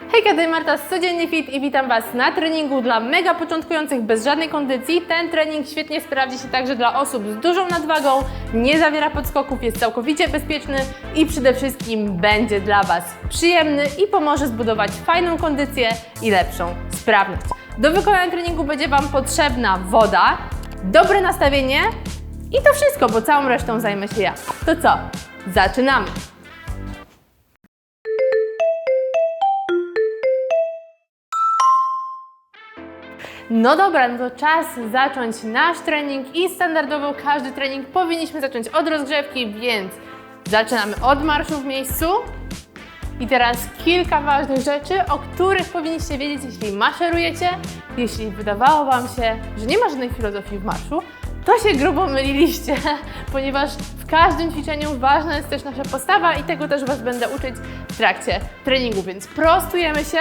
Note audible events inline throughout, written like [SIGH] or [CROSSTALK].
Hejka, tutaj Marta z Codziennie Fit i witam Was na treningu dla mega początkujących bez żadnej kondycji. Ten trening świetnie sprawdzi się także dla osób z dużą nadwagą, nie zawiera podskoków, jest całkowicie bezpieczny i przede wszystkim będzie dla Was przyjemny i pomoże zbudować fajną kondycję i lepszą sprawność. Do wykonania treningu będzie Wam potrzebna woda, dobre nastawienie i to wszystko, bo całą resztą zajmę się ja. To co? Zaczynamy! No dobra, no to czas zacząć nasz trening i standardowo każdy trening powinniśmy zacząć od rozgrzewki, więc zaczynamy od marszu w miejscu. I teraz kilka ważnych rzeczy, o których powinniście wiedzieć, jeśli maszerujecie. Jeśli wydawało Wam się, że nie ma żadnej filozofii w marszu, to się grubo myliliście, [LAUGHS] ponieważ w każdym ćwiczeniu ważna jest też nasza postawa i tego też Was będę uczyć w trakcie treningu, więc prostujemy się,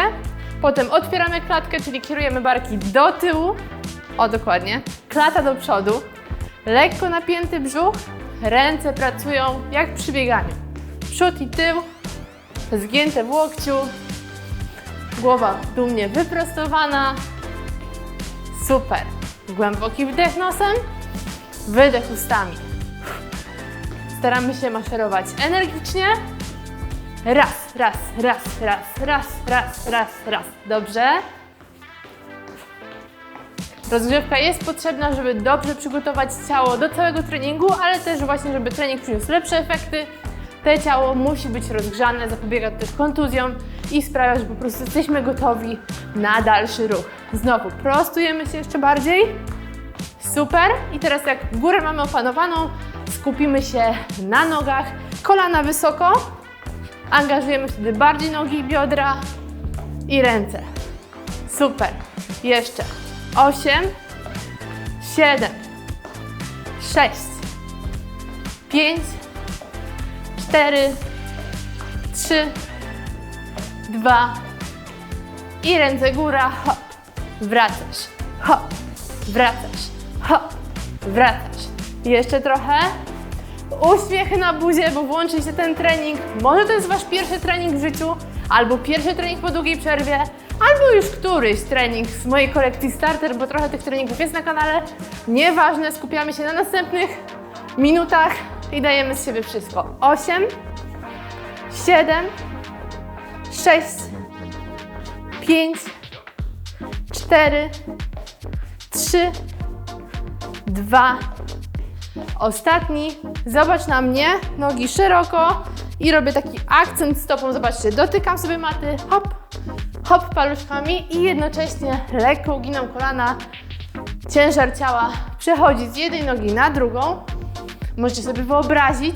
potem otwieramy klatkę, czyli kierujemy barki do tyłu, o dokładnie, klata do przodu, lekko napięty brzuch, ręce pracują jak przy bieganiu, przód i tył, zgięte w łokciu, głowa dumnie wyprostowana, super, głęboki wdech nosem, wydech ustami. Staramy się maszerować energicznie. Raz, raz, raz, raz, raz, raz, raz, raz. Dobrze. Rozgrzewka jest potrzebna, żeby dobrze przygotować ciało do całego treningu, ale też właśnie, żeby trening przyniósł lepsze efekty. Te ciało musi być rozgrzane, zapobiega też kontuzjom i sprawia, że po prostu jesteśmy gotowi na dalszy ruch. Znowu prostujemy się jeszcze bardziej. Super. I teraz jak górę mamy opanowaną, skupimy się na nogach, kolana wysoko. Angażujemy wtedy bardziej nogi biodra i ręce. Super. Jeszcze. 8, 7, 6, 5, 4, 3, 2 i ręce góra. Hop. Wracasz. Hop. Wracasz. Hop. Wracasz. Jeszcze trochę. Uśmiech na buzie, bo włączy się ten trening. Może to jest Wasz pierwszy trening w życiu, albo pierwszy trening po długiej przerwie, albo już któryś trening z mojej kolekcji Starter, bo trochę tych treningów jest na kanale. Nieważne, skupiamy się na następnych minutach i dajemy z siebie wszystko. 8, 7, 6, 5, 4, 3, 2, Ostatni. Zobacz na mnie, nogi szeroko i robię taki akcent stopą. Zobaczcie, dotykam sobie maty, hop, hop paluszkami i jednocześnie lekko uginam kolana. Ciężar ciała przechodzi z jednej nogi na drugą. Możecie sobie wyobrazić,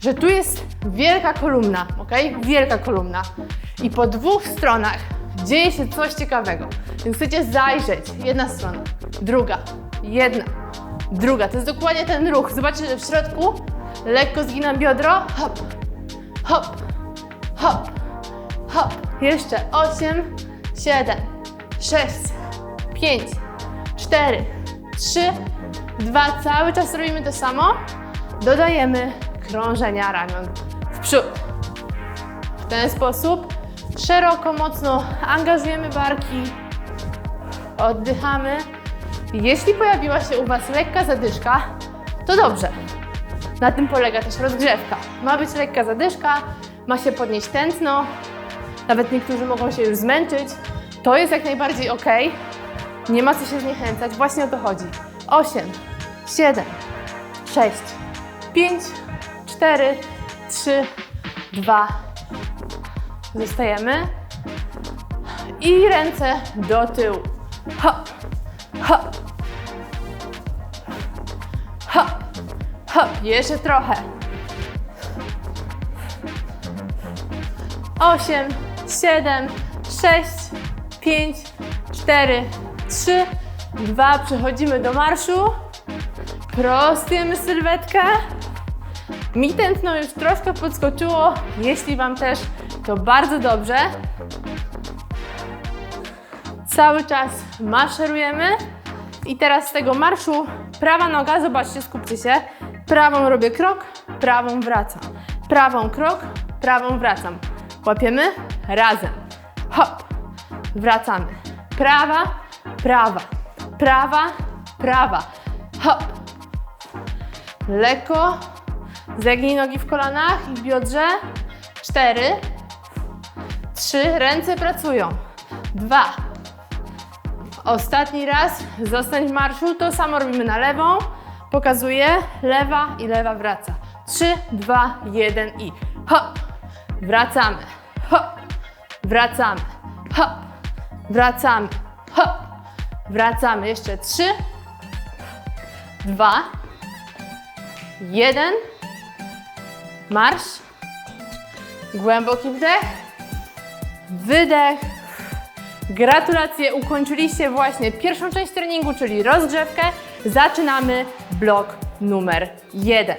że tu jest wielka kolumna, ok? Wielka kolumna. I po dwóch stronach dzieje się coś ciekawego. Więc chcecie zajrzeć. Jedna strona, druga, jedna, druga. To jest dokładnie ten ruch. Zobaczcie, że w środku lekko zginam biodro. Hop, hop, hop, hop. Jeszcze 8, 7, 6, 5, 4, 3, 2. Cały czas robimy to samo. Dodajemy krążenia ramion w przód. W ten sposób szeroko, mocno angażujemy barki. Oddychamy. Jeśli pojawiła się u Was lekka zadyszka, to dobrze. Na tym polega też rozgrzewka. Ma być lekka zadyszka, ma się podnieść tętno, nawet niektórzy mogą się już zmęczyć. To jest jak najbardziej ok. Nie ma co się zniechęcać, właśnie o to chodzi. 8, 7, 6, 5, 4, 3, 2. Zostajemy. I ręce do tyłu. Hop, hop. Jeszcze trochę. 8, 7, 6, 5, 4, 3, 2. Przechodzimy do marszu. Prostujemy sylwetkę. Mi tętno już troszkę podskoczyło. Jeśli Wam też, to bardzo dobrze. Cały czas maszerujemy. I teraz z tego marszu prawa noga, zobaczcie, skupcie się. Prawą robię krok, prawą wracam. Prawą krok, prawą wracam. Łapiemy razem. hop. Wracamy. Prawa, prawa, prawa, prawa. Hop. Lekko. Zegnij nogi w kolanach i w biodrze. Cztery. Trzy. Ręce pracują. Dwa. Ostatni raz. Zostań w marszu. To samo robimy na lewą. Pokazuję. Lewa i lewa wraca. Trzy, dwa, jeden i hop. Wracamy. Hop. Wracamy. Hop. Wracamy. Hop. Wracamy. Jeszcze trzy, dwa, jeden. Marsz. Głęboki wdech. Wydech. Gratulacje, ukończyliście właśnie pierwszą część treningu, czyli rozgrzewkę. Zaczynamy blok numer jeden.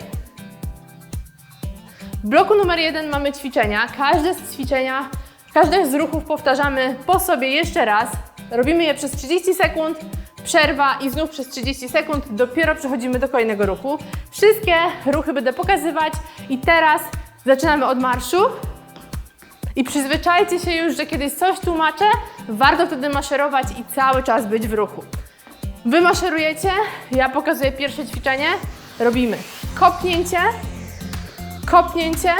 W bloku numer jeden mamy ćwiczenia. Każde z ćwiczenia, każde z ruchów powtarzamy po sobie jeszcze raz. Robimy je przez 30 sekund, przerwa i znów przez 30 sekund. Dopiero przechodzimy do kolejnego ruchu. Wszystkie ruchy będę pokazywać i teraz zaczynamy od marszu. I przyzwyczajcie się już, że kiedy coś tłumaczę, warto wtedy maszerować i cały czas być w ruchu. Wy maszerujecie, ja pokazuję pierwsze ćwiczenie. Robimy kopnięcie, kopnięcie,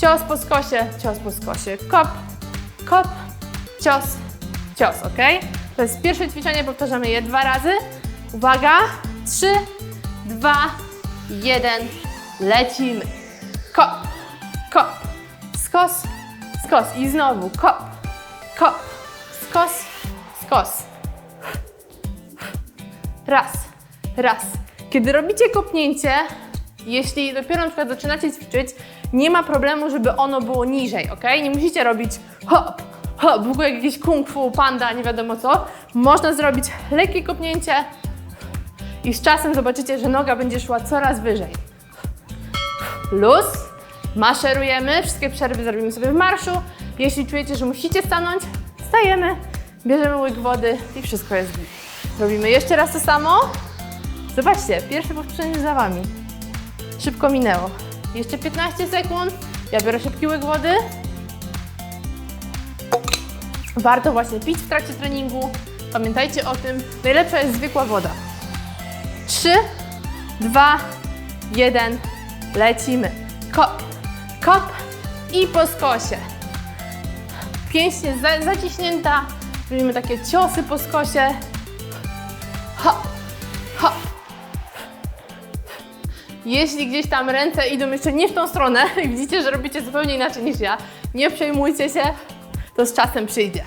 cios po skosie, cios po skosie, kop, kop, cios, cios, ok? To jest pierwsze ćwiczenie, powtarzamy je dwa razy. Uwaga, trzy, dwa, jeden, lecimy. Kop, kop, skos, skos i znowu kop, kop, skos, skos. Raz, raz. Kiedy robicie kopnięcie, jeśli dopiero na przykład zaczynacie ćwiczyć, nie ma problemu, żeby ono było niżej, ok? Nie musicie robić hop, hop, w ogóle jakieś kung fu, panda, nie wiadomo co. Można zrobić lekkie kopnięcie i z czasem zobaczycie, że noga będzie szła coraz wyżej. Luz, maszerujemy, wszystkie przerwy zrobimy sobie w marszu. Jeśli czujecie, że musicie stanąć, stajemy, bierzemy łyk wody i wszystko jest git. Robimy jeszcze raz to samo. Zobaczcie, pierwsze powtórzenie za Wami. Szybko minęło. Jeszcze 15 sekund. Ja biorę szybki łyk wody. Warto właśnie pić w trakcie treningu. Pamiętajcie o tym. Najlepsza jest zwykła woda. 3, 2, 1. Lecimy. Kop, kop i po skosie. Pięść jest za, zaciśnięta. Robimy takie ciosy po skosie. Jeśli gdzieś tam ręce idą jeszcze nie w tą stronę [LAUGHS] i widzicie, że robicie zupełnie inaczej niż ja, nie przejmujcie się, to z czasem przyjdzie.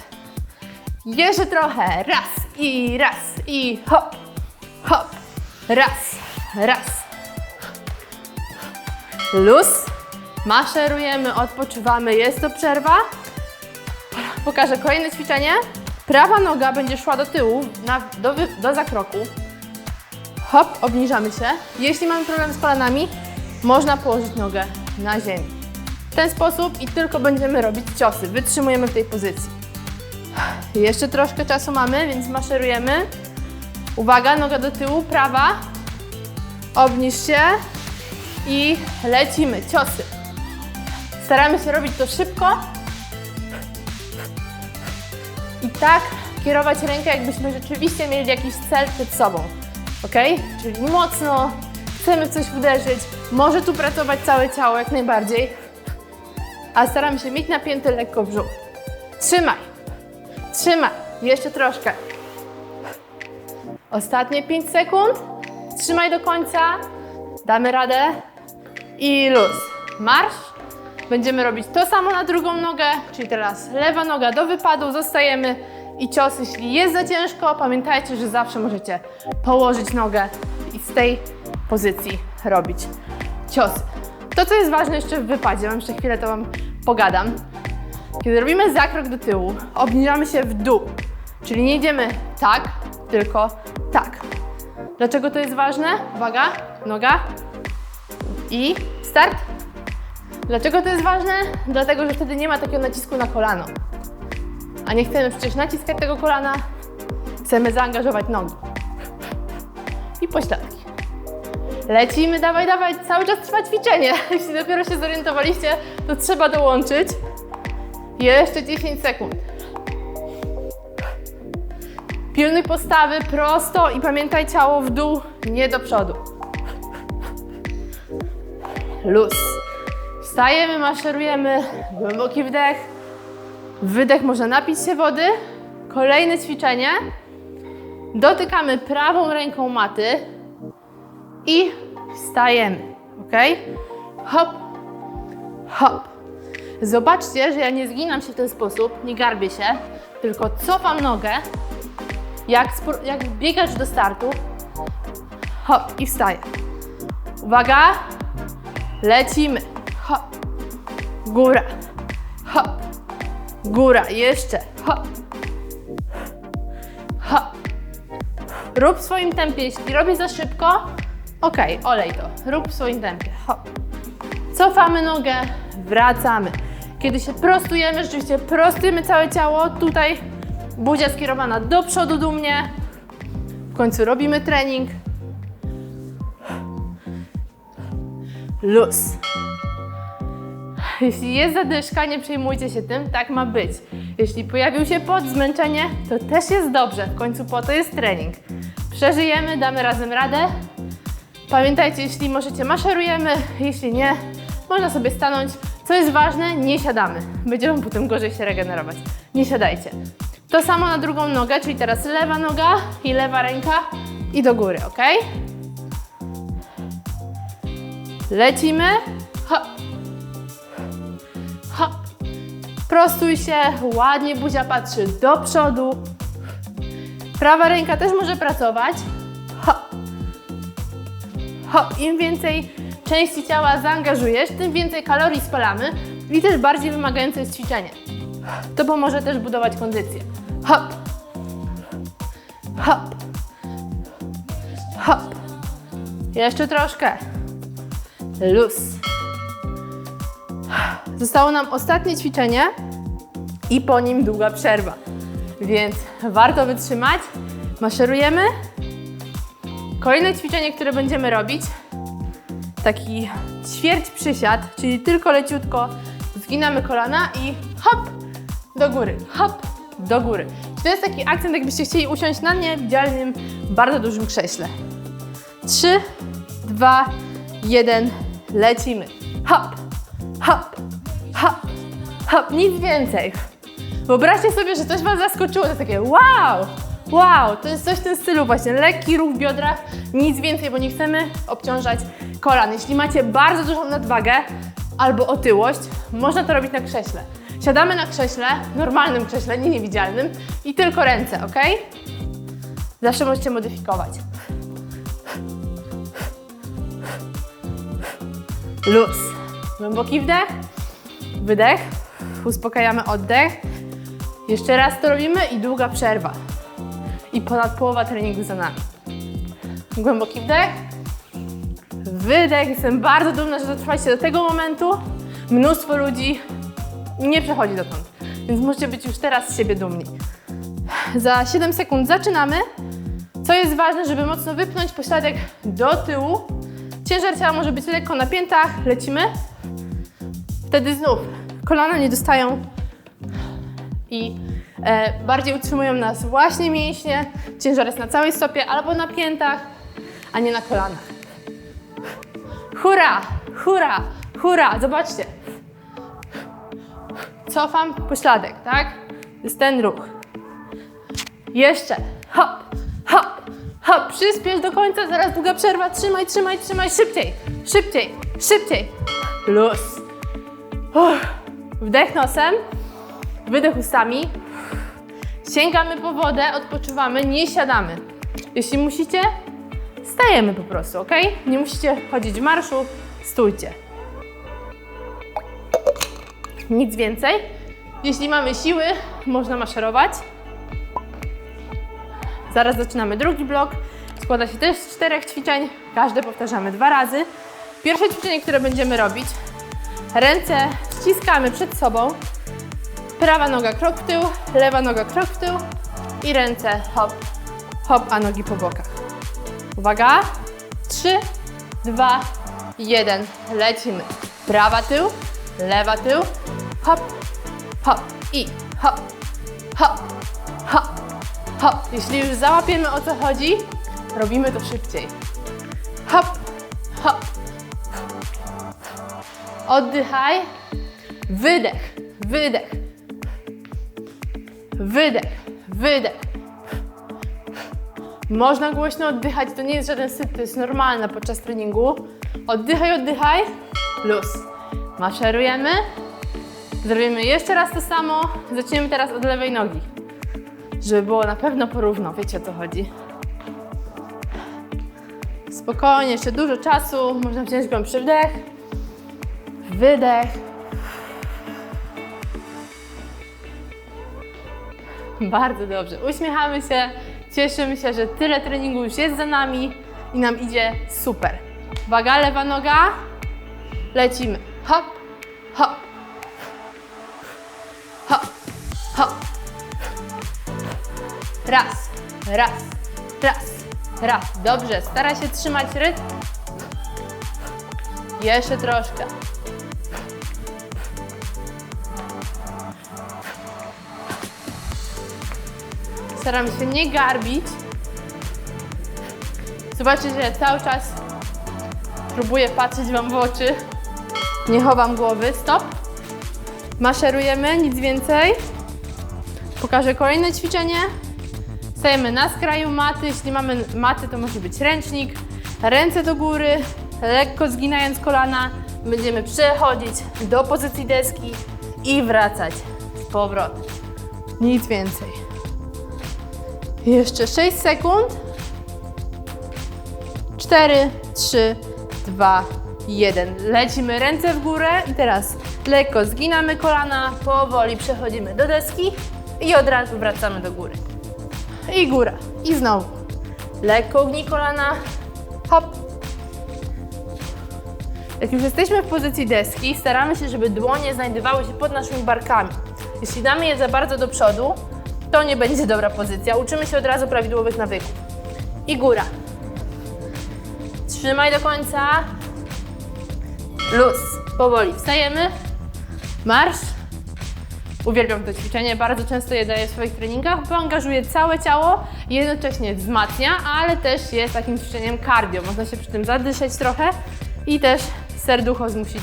Jeszcze trochę. Raz i raz i hop, hop. Raz, raz. Luz. Maszerujemy, odpoczywamy. Jest to przerwa. Pokażę kolejne ćwiczenie. Prawa noga będzie szła do tyłu, na, do, do zakroku. Hop, obniżamy się. Jeśli mamy problem z kolanami, można położyć nogę na ziemi. W ten sposób i tylko będziemy robić ciosy. Wytrzymujemy w tej pozycji. Jeszcze troszkę czasu mamy, więc maszerujemy. Uwaga, noga do tyłu, prawa. Obniż się i lecimy. Ciosy. Staramy się robić to szybko. I tak kierować rękę, jakbyśmy rzeczywiście mieli jakiś cel przed sobą. Ok? Czyli mocno chcemy coś uderzyć. Może tu pracować całe ciało jak najbardziej. A staramy się mieć napięty lekko brzuch. Trzymaj. Trzymaj. Jeszcze troszkę. Ostatnie 5 sekund. Trzymaj do końca. Damy radę. I luz. Marsz. Będziemy robić to samo na drugą nogę, czyli teraz lewa noga do wypadu, zostajemy i cios, jeśli jest za ciężko, pamiętajcie, że zawsze możecie położyć nogę i z tej pozycji robić ciosy. To, co jest ważne jeszcze w wypadzie, mam jeszcze chwilę, to Wam pogadam. Kiedy robimy zakrok do tyłu, obniżamy się w dół, czyli nie idziemy tak, tylko tak. Dlaczego to jest ważne? Uwaga, noga i start. Dlaczego to jest ważne? Dlatego, że wtedy nie ma takiego nacisku na kolano. A nie chcemy przecież naciskać tego kolana, chcemy zaangażować nogi. I pośladki. Lecimy, dawaj, dawaj, cały czas trwa ćwiczenie. [LAUGHS] Jeśli dopiero się zorientowaliście, to trzeba dołączyć. Jeszcze 10 sekund. Pilnuj postawy prosto i pamiętaj ciało w dół, nie do przodu. Luz. Wstajemy, maszerujemy. Głęboki wdech. Wydech, można napić się wody. Kolejne ćwiczenie. Dotykamy prawą ręką maty i wstajemy. Ok? Hop, hop. Zobaczcie, że ja nie zginam się w ten sposób, nie garbię się, tylko cofam nogę, jak, jak biegasz do startu. Hop i wstaję. Uwaga, lecimy. Hop, góra, hop, góra, jeszcze, hop, hop. Rób w swoim tempie, jeśli robię za szybko, ok, olej to, rób w swoim tempie, hop. Cofamy nogę, wracamy. Kiedy się prostujemy, rzeczywiście prostujemy całe ciało. Tutaj buzia skierowana do przodu dumnie. W końcu robimy trening. Luz. Jeśli jest zadyszka, nie przejmujcie się tym, tak ma być. Jeśli pojawił się pot, zmęczenie, to też jest dobrze. W końcu po to jest trening. Przeżyjemy, damy razem radę. Pamiętajcie, jeśli możecie, maszerujemy, jeśli nie, można sobie stanąć. Co jest ważne, nie siadamy. Będzie Wam potem gorzej się regenerować. Nie siadajcie. To samo na drugą nogę, czyli teraz lewa noga i lewa ręka i do góry, ok? Lecimy. Prostuj się, ładnie buzia patrzy do przodu. Prawa ręka też może pracować. Hop. Hop, im więcej części ciała zaangażujesz, tym więcej kalorii spalamy i też bardziej wymagające jest ćwiczenie. To pomoże też budować kondycję. Hop. Hop. Hop. Jeszcze troszkę. Luz. Zostało nam ostatnie ćwiczenie i po nim długa przerwa. Więc warto wytrzymać. Maszerujemy. Kolejne ćwiczenie, które będziemy robić, taki ćwierć przysiad, czyli tylko leciutko zginamy kolana i hop, do góry, hop, do góry. To jest taki akcent, jakbyście chcieli usiąść na niewidzialnym, bardzo dużym krześle. 3, 2, 1, lecimy. Hop, hop, hop, hop, nic więcej. Wyobraźcie sobie, że coś Was zaskoczyło, to takie wow, wow, to jest coś w tym stylu właśnie, lekki ruch w biodrach, nic więcej, bo nie chcemy obciążać kolan. Jeśli macie bardzo dużą nadwagę albo otyłość, można to robić na krześle. Siadamy na krześle, normalnym krześle, nie niewidzialnym i tylko ręce, ok? Zawsze możecie modyfikować. Luz. Głęboki wdech, wydech, uspokajamy oddech. Jeszcze raz to robimy i długa przerwa. I ponad połowa treningu za nami. Głęboki wdech, wydech. Jestem bardzo dumna, że dotrwaliście do tego momentu. Mnóstwo ludzi nie przechodzi dotąd, więc możecie być już teraz z siebie dumni. Za 7 sekund zaczynamy. Co jest ważne, żeby mocno wypchnąć pośladek do tyłu. Ciężar ciała może być lekko na piętach. Lecimy. Wtedy znów kolana nie dostają i e, bardziej utrzymują nas właśnie mięśnie. Ciężar jest na całej stopie albo na piętach, a nie na kolanach. Hurra, hurra, hurra. Zobaczcie. Cofam pośladek, tak? Jest ten ruch. Jeszcze. Hop, hop, hop. Przyspiesz do końca, zaraz długa przerwa. Trzymaj, trzymaj, trzymaj. Szybciej, szybciej, szybciej. Luz. Uff. Wdech nosem, wydech ustami. Sięgamy po wodę, odpoczywamy, nie siadamy. Jeśli musicie, stajemy po prostu, ok? Nie musicie chodzić w marszu, stójcie. Nic więcej. Jeśli mamy siły, można maszerować. Zaraz zaczynamy drugi blok. Składa się też z czterech ćwiczeń. Każde powtarzamy dwa razy. Pierwsze ćwiczenie, które będziemy robić. Ręce ściskamy przed sobą. Prawa noga krok w tył, lewa noga krok w tył i ręce hop, hop, a nogi po bokach. Uwaga. 3, 2, 1. Lecimy. Prawa tył, lewa tył, hop, hop i hop, hop, hop, hop. Jeśli już załapiemy o co chodzi, robimy to szybciej. Hop, hop. Oddychaj. Wydech, wydech. Wydech, wydech. Można głośno oddychać, to nie jest żaden syp, to jest normalne podczas treningu. Oddychaj, oddychaj. Luz. Maszerujemy. Zrobimy jeszcze raz to samo. Zaczniemy teraz od lewej nogi. Żeby było na pewno porówno, wiecie o co chodzi. Spokojnie, jeszcze dużo czasu. Można wziąć głębszy wdech. Wydech. [LAUGHS] Bardzo dobrze. Uśmiechamy się, cieszymy się, że tyle treningu już jest za nami i nam idzie super. Uwaga, lewa noga. Lecimy. Hop, hop. Hop, hop. Raz, raz, raz, raz. Dobrze, staraj się trzymać rytm. Jeszcze troszkę. Staram się nie garbić. Zobaczcie, że cały czas próbuję patrzeć Wam w oczy. Nie chowam głowy. Stop. Maszerujemy, nic więcej. Pokażę kolejne ćwiczenie. Stajemy na skraju maty. Jeśli mamy maty, to może być ręcznik. Ręce do góry, lekko zginając kolana. Będziemy przechodzić do pozycji deski i wracać z powrotem. Nic więcej. Jeszcze 6 sekund. 4, 3, 2, 1. Lecimy ręce w górę i teraz lekko zginamy kolana, powoli przechodzimy do deski i od razu wracamy do góry. I góra. I znowu. Lekko ugnij kolana. Hop. Jak już jesteśmy w pozycji deski, staramy się, żeby dłonie znajdowały się pod naszymi barkami. Jeśli damy je za bardzo do przodu, to nie będzie dobra pozycja. Uczymy się od razu prawidłowych nawyków. I góra. Trzymaj do końca. Luz. Powoli wstajemy. Marsz. Uwielbiam to ćwiczenie, bardzo często je daję w swoich treningach, bo angażuje całe ciało jednocześnie wzmacnia, ale też jest takim ćwiczeniem cardio. Można się przy tym zadyszeć trochę i też serducho zmusić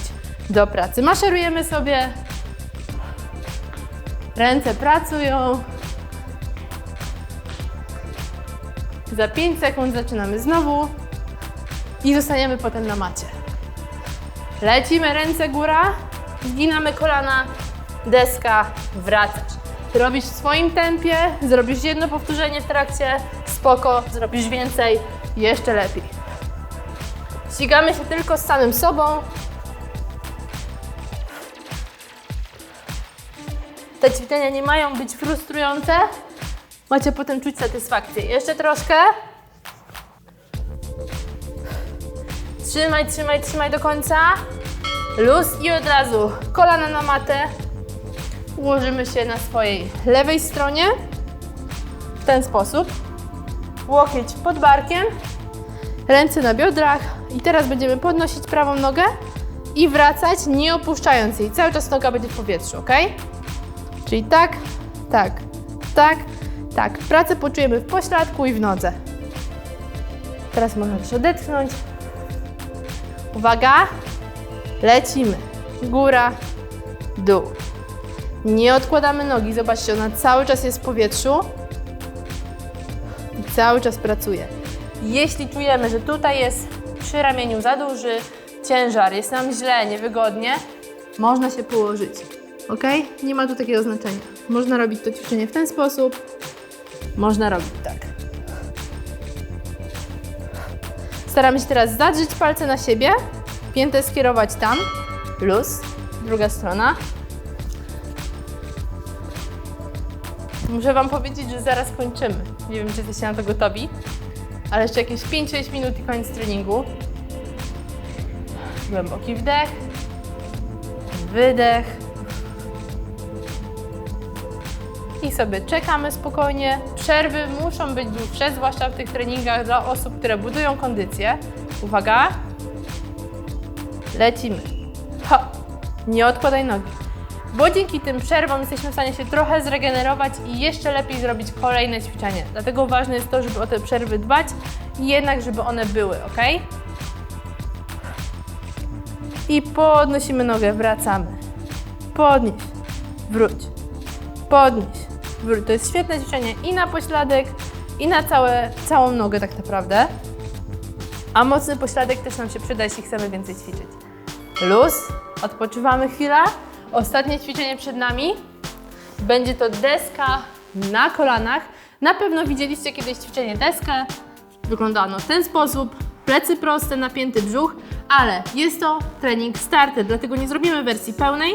do pracy. Maszerujemy sobie. Ręce pracują. Za 5 sekund zaczynamy znowu i zostaniemy potem na macie. Lecimy, ręce góra, zginamy kolana, deska, wracasz. Robisz w swoim tempie, zrobisz jedno powtórzenie w trakcie, spoko, zrobisz więcej, jeszcze lepiej. Ścigamy się tylko z samym sobą. Te ćwiczenia nie mają być frustrujące, macie potem czuć satysfakcję. Jeszcze troszkę. Trzymaj, trzymaj, trzymaj do końca. Luz i od razu kolana na matę. Ułożymy się na swojej lewej stronie. W ten sposób. Łokieć pod barkiem. Ręce na biodrach. I teraz będziemy podnosić prawą nogę i wracać, nie opuszczając jej. Cały czas noga będzie w powietrzu, ok? Czyli tak, tak, tak, tak. Pracę poczujemy w pośladku i w nodze. Teraz można też odetchnąć. Uwaga, lecimy. Góra, dół. Nie odkładamy nogi, zobaczcie, ona cały czas jest w powietrzu i cały czas pracuje. Jeśli czujemy, że tutaj jest przy ramieniu za duży ciężar, jest nam źle, niewygodnie, można się położyć. Ok? Nie ma tu takiego znaczenia. Można robić to ćwiczenie w ten sposób, można robić tak. Staramy się teraz zadrzeć palce na siebie, piętę skierować tam, luz, druga strona. Muszę Wam powiedzieć, że zaraz kończymy. Nie wiem, czy jesteście na to gotowi, ale jeszcze jakieś 5-6 minut i koniec treningu. Głęboki wdech, wydech. I sobie czekamy spokojnie. Przerwy muszą być dłuższe, zwłaszcza w tych treningach dla osób, które budują kondycję. Uwaga. Lecimy. Hop. Nie odkładaj nogi. bo dzięki tym przerwom jesteśmy w stanie się trochę zregenerować i jeszcze lepiej zrobić kolejne ćwiczenie. Dlatego ważne jest to, żeby o te przerwy dbać i jednak, żeby one były, ok? I podnosimy nogę, wracamy. Podnieś, wróć, podnieś. To jest świetne ćwiczenie i na pośladek, i na całe, całą nogę tak naprawdę. A mocny pośladek też nam się przyda, jeśli chcemy więcej ćwiczyć. Luz, odpoczywamy chwilę. Ostatnie ćwiczenie przed nami. Będzie to deska na kolanach. Na pewno widzieliście kiedyś ćwiczenie deskę. Wygląda ono w ten sposób. Plecy proste, napięty brzuch, ale jest to trening starter, dlatego nie zrobimy wersji pełnej.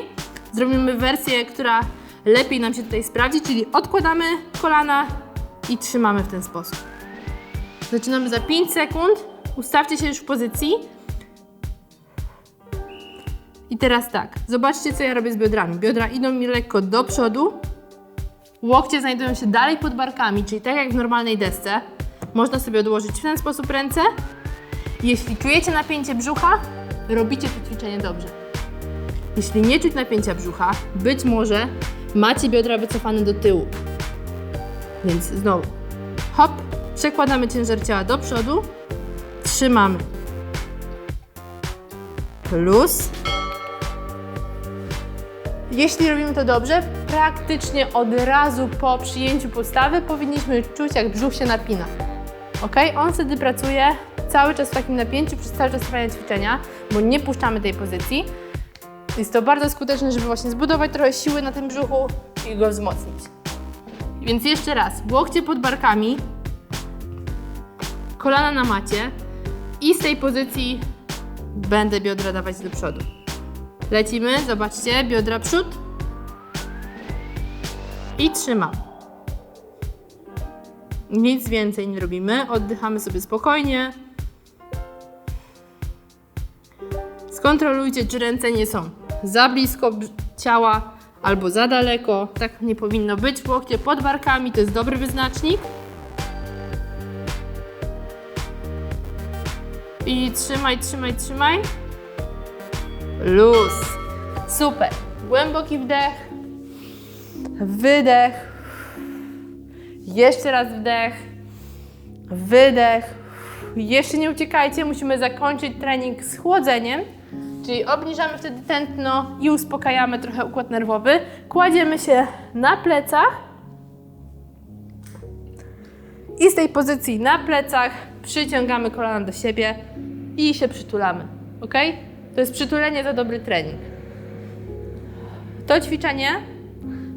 Zrobimy wersję, która lepiej nam się tutaj sprawdzi, czyli odkładamy kolana i trzymamy w ten sposób. Zaczynamy za 5 sekund. Ustawcie się już w pozycji. I teraz tak, zobaczcie co ja robię z biodrami. Biodra idą mi lekko do przodu. Łokcie znajdują się dalej pod barkami, czyli tak jak w normalnej desce. Można sobie odłożyć w ten sposób ręce. Jeśli czujecie napięcie brzucha, robicie to ćwiczenie dobrze. Jeśli nie czuć napięcia brzucha, być może macie biodra wycofane do tyłu. Więc znowu, hop, przekładamy ciężar ciała do przodu, trzymamy. Plus. Jeśli robimy to dobrze, praktycznie od razu po przyjęciu postawy powinniśmy czuć, jak brzuch się napina. Ok? On wtedy pracuje cały czas w takim napięciu przez cały czas trwania ćwiczenia, bo nie puszczamy tej pozycji. Jest to bardzo skuteczne, żeby właśnie zbudować trochę siły na tym brzuchu i go wzmocnić. Więc jeszcze raz, łokcie pod barkami, kolana na macie i z tej pozycji będę biodra dawać do przodu. Lecimy, zobaczcie, biodra przód i trzymam. Nic więcej nie robimy, oddychamy sobie spokojnie. Skontrolujcie, czy ręce nie są za blisko ciała albo za daleko. Tak nie powinno być. Łokcie pod barkami to jest dobry wyznacznik. I trzymaj, trzymaj, trzymaj. Luz. Super. Głęboki wdech. Wydech. Jeszcze raz wdech. Wydech. Jeszcze nie uciekajcie, musimy zakończyć trening z chłodzeniem. Czyli obniżamy wtedy tętno i uspokajamy trochę układ nerwowy. Kładziemy się na plecach. I z tej pozycji na plecach przyciągamy kolana do siebie i się przytulamy. Ok? To jest przytulenie za dobry trening. To ćwiczenie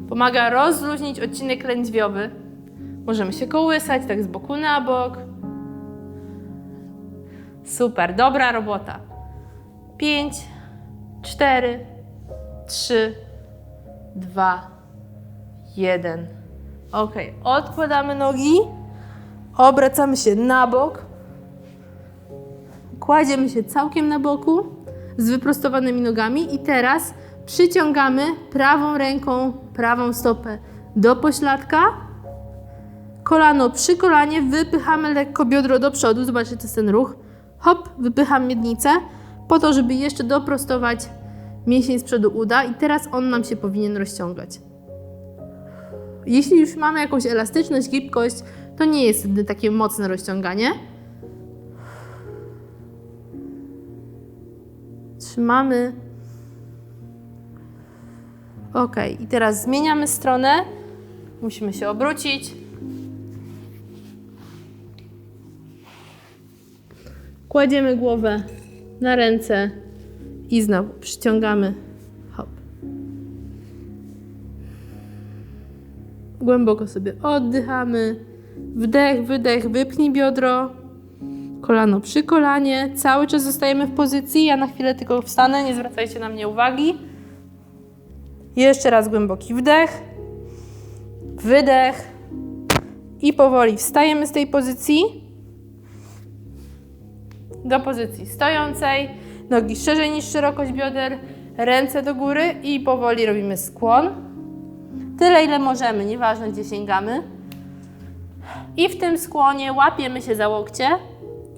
pomaga rozluźnić odcinek lędźwiowy. Możemy się kołysać tak z boku na bok. Super, dobra robota. 5, 4, 3, 2, 1. Ok, odkładamy nogi, obracamy się na bok, kładziemy się całkiem na boku z wyprostowanymi nogami i teraz przyciągamy prawą ręką prawą stopę do pośladka, kolano przy kolanie, wypychamy lekko biodro do przodu, zobaczcie, to jest ten ruch. Hop, wypycham miednicę, po to, żeby jeszcze doprostować mięsień z przodu uda i teraz on nam się powinien rozciągać. Jeśli już mamy jakąś elastyczność, gibkość, to nie jest wtedy takie mocne rozciąganie. Trzymamy. Ok, i teraz zmieniamy stronę. Musimy się obrócić. Kładziemy głowę na ręce i znowu przyciągamy. Hop. Głęboko sobie oddychamy. Wdech, wydech, wypnij biodro. Kolano przy kolanie. Cały czas zostajemy w pozycji. Ja na chwilę tylko wstanę, nie zwracajcie na mnie uwagi. Jeszcze raz głęboki wdech. Wydech. I powoli wstajemy z tej pozycji do pozycji stojącej, nogi szerzej niż szerokość bioder, ręce do góry i powoli robimy skłon. Tyle ile możemy, nieważne gdzie sięgamy. I w tym skłonie łapiemy się za łokcie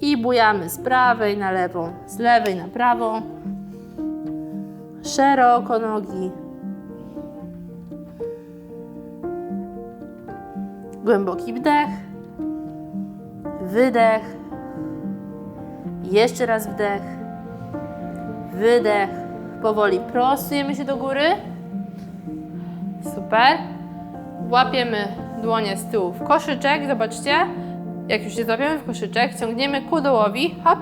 i bujamy z prawej na lewą, z lewej na prawą. Szeroko nogi. Głęboki wdech, wydech. Jeszcze raz wdech. Wydech. Powoli prostujemy się do góry. Super. Łapiemy dłonie z tyłu w koszyczek. Zobaczcie. Jak już się złapiemy w koszyczek, ciągniemy ku dołowi. Hop.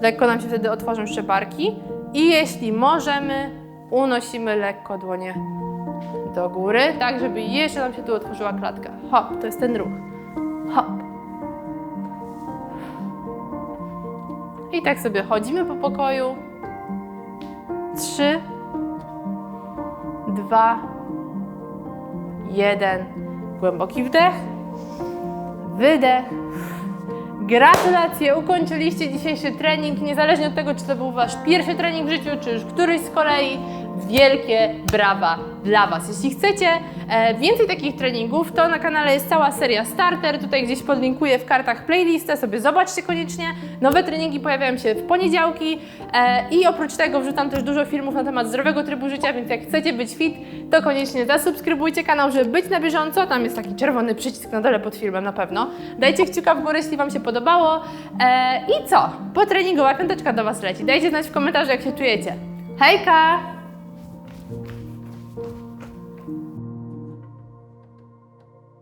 Lekko nam się wtedy otworzą szczeparki. I jeśli możemy, unosimy lekko dłonie do góry, tak żeby jeszcze nam się tu otworzyła klatka. Hop, to jest ten ruch. Hop. I tak sobie chodzimy po pokoju. Trzy, dwa, jeden. Głęboki wdech, wydech. Gratulacje, ukończyliście dzisiejszy trening. Niezależnie od tego, czy to był Wasz pierwszy trening w życiu, czy już któryś z kolei, wielkie brawa dla Was. Jeśli chcecie e, więcej takich treningów, to na kanale jest cała seria Starter. Tutaj gdzieś podlinkuję w kartach playlistę, sobie zobaczcie koniecznie. Nowe treningi pojawiają się w poniedziałki e, i oprócz tego wrzucam też dużo filmów na temat zdrowego trybu życia, więc jak chcecie być fit, to koniecznie zasubskrybujcie kanał, żeby być na bieżąco. Tam jest taki czerwony przycisk na dole pod filmem na pewno. Dajcie kciuka w górę, jeśli Wam się podobało. E, I co? Po treningowa piąteczka do Was leci. Dajcie znać w komentarzu, jak się czujecie. Hejka!